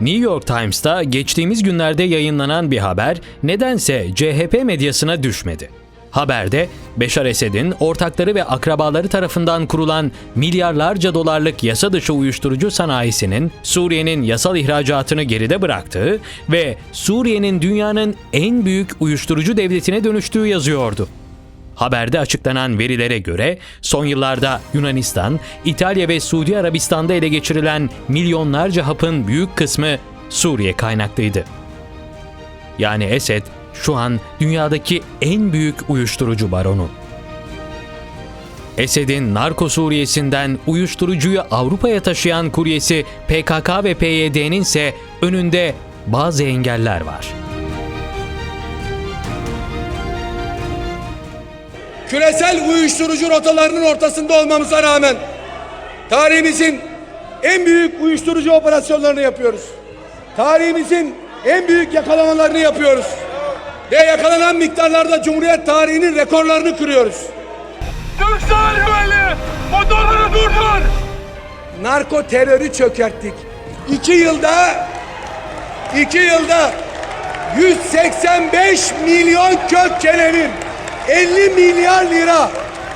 New York Times'ta geçtiğimiz günlerde yayınlanan bir haber nedense CHP medyasına düşmedi. Haberde Beşar Esed'in ortakları ve akrabaları tarafından kurulan milyarlarca dolarlık yasa dışı uyuşturucu sanayisinin Suriye'nin yasal ihracatını geride bıraktığı ve Suriye'nin dünyanın en büyük uyuşturucu devletine dönüştüğü yazıyordu. Haberde açıklanan verilere göre son yıllarda Yunanistan, İtalya ve Suudi Arabistan'da ele geçirilen milyonlarca hapın büyük kısmı Suriye kaynaklıydı. Yani Esed şu an dünyadaki en büyük uyuşturucu baronu. Esed'in narko Suriye'sinden uyuşturucuyu Avrupa'ya taşıyan kuryesi PKK ve PYD'nin ise önünde bazı engeller var. Küresel uyuşturucu rotalarının ortasında olmamıza rağmen tarihimizin en büyük uyuşturucu operasyonlarını yapıyoruz. Tarihimizin en büyük yakalamalarını yapıyoruz. Ve yakalanan miktarlarda Cumhuriyet tarihinin rekorlarını kırıyoruz. Türk Silahlı Motorları durdur! Narko terörü çökerttik. İki yılda iki yılda 185 milyon kök kenevir 50 milyar lira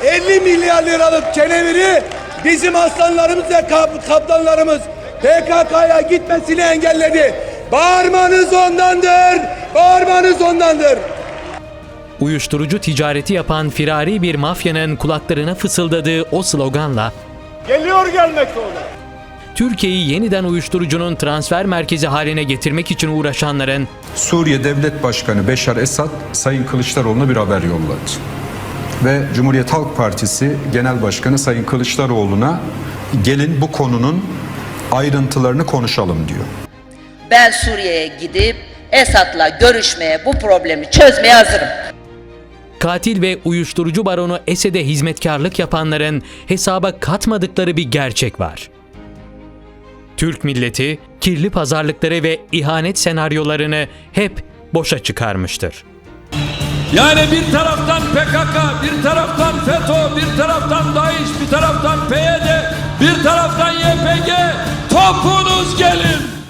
50 milyar liralık keneviri bizim aslanlarımız ve kap- kaptanlarımız PKK'ya gitmesini engelledi. Bağırmanız ondandır. Bağırmanız ondandır. Uyuşturucu ticareti yapan firari bir mafyanın kulaklarına fısıldadığı o sloganla Geliyor gelmekte olan. Türkiye'yi yeniden uyuşturucunun transfer merkezi haline getirmek için uğraşanların Suriye Devlet Başkanı Beşar Esad Sayın Kılıçdaroğlu'na bir haber yolladı. Ve Cumhuriyet Halk Partisi Genel Başkanı Sayın Kılıçdaroğlu'na gelin bu konunun ayrıntılarını konuşalım diyor. Ben Suriye'ye gidip Esad'la görüşmeye, bu problemi çözmeye hazırım. katil ve uyuşturucu baronu Esed'e hizmetkarlık yapanların hesaba katmadıkları bir gerçek var. Türk milleti kirli pazarlıkları ve ihanet senaryolarını hep boşa çıkarmıştır. Yani bir taraftan PKK, bir taraftan FETÖ, bir taraftan DAEŞ, bir taraftan PYD, bir taraftan YPG. Topunuz gelin.